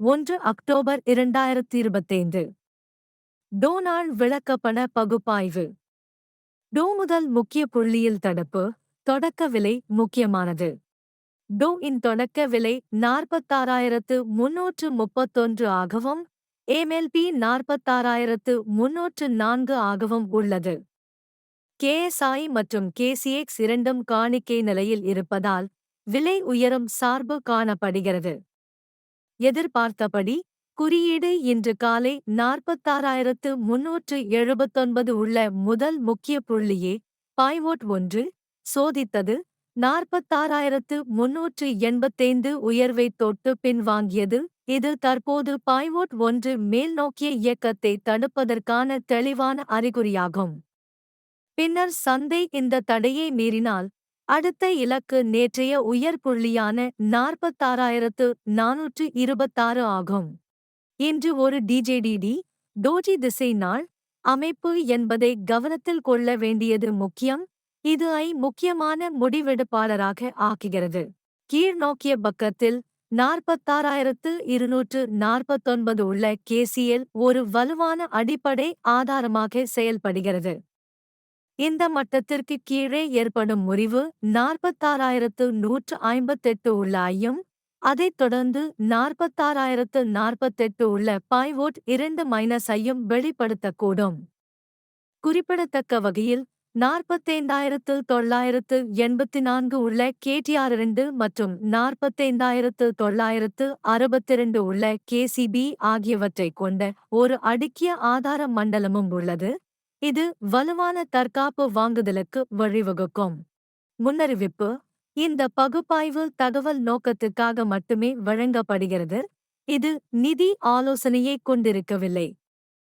ஒன்று அக்டோபர் இரண்டாயிரத்தி இருபத்தைந்து டோனால்ட் விளக்கப்பண பகுப்பாய்வு. டோ முதல் முக்கிய புள்ளியில் தடுப்பு தொடக்க விலை முக்கியமானது. டோ இன் தொடக்க விலை நாற்பத்தாறாயிரத்து முன்னூற்று முப்பத்தொன்று ஆகவும் எம்எல்பி நாற்பத்தாறாயிரத்து முன்னூற்று நான்கு ஆகவும் உள்ளது. கேஎஸ்ஐ மற்றும் கேசிஎக்ஸ் இரண்டும் காணிக்கை நிலையில் இருப்பதால் விலை உயரும் சார்பு காணப்படுகிறது. எதிர்பார்த்தபடி குறியீடு இன்று காலை நாற்பத்தாறாயிரத்து முன்னூற்று எழுபத்தொன்பது உள்ள முதல் முக்கிய புள்ளியே பாய்வோட் ஒன்று சோதித்தது நாற்பத்தாறாயிரத்து முன்னூற்று எண்பத்தைந்து உயர்வை தொட்டு பின்வாங்கியது இது தற்போது பாய்வோட் ஒன்று மேல்நோக்கிய இயக்கத்தை தடுப்பதற்கான தெளிவான அறிகுறியாகும். பின்னர் சந்தை இந்த தடையை மீறினால் அடுத்த இலக்கு நேற்றைய உயர் புள்ளியான நாற்பத்தாறாயிரத்து நானூற்று இருபத்தாறு ஆகும். இன்று ஒரு டிஜேடிடி டோஜி திசை நாள் அமைப்பு என்பதை கவனத்தில் கொள்ள வேண்டியது முக்கியம் இது ஐ முக்கியமான முடிவெடுப்பாளராக ஆக்குகிறது. கீழ்நோக்கிய பக்கத்தில் நாற்பத்தாறாயிரத்து இருநூற்று நாற்பத்தொன்பது உள்ள கேசிஎல் ஒரு வலுவான அடிப்படை ஆதாரமாக செயல்படுகிறது. இந்த மட்டத்திற்கு கீழே ஏற்படும் முறிவு நாற்பத்தாறாயிரத்து நூற்று ஐம்பத்தெட்டு உள்ள ஐயும் அதைத் தொடர்ந்து நாற்பத்தாறாயிரத்து நாற்பத்தெட்டு உள்ள பாய்வோட் இரண்டு மைனஸ் ஐயும் வெளிப்படுத்தக்கூடும். குறிப்பிடத்தக்க வகையில் நாற்பத்தைந்தாயிரத்து தொள்ளாயிரத்து எண்பத்தி நான்கு உள்ள கேடிஆர் இரண்டு மற்றும் நாற்பத்தைந்தாயிரத்து தொள்ளாயிரத்து அறுபத்திரண்டு உள்ள கேசிபி ஆகியவற்றைக் கொண்ட ஒரு அடுக்கிய ஆதார மண்டலமும் உள்ளது. இது வலுவான தற்காப்பு வாங்குதலுக்கு வழிவகுக்கும். முன்னறிவிப்பு இந்த பகுப்பாய்வு தகவல் நோக்கத்துக்காக மட்டுமே வழங்கப்படுகிறது இது நிதி ஆலோசனையை கொண்டிருக்கவில்லை.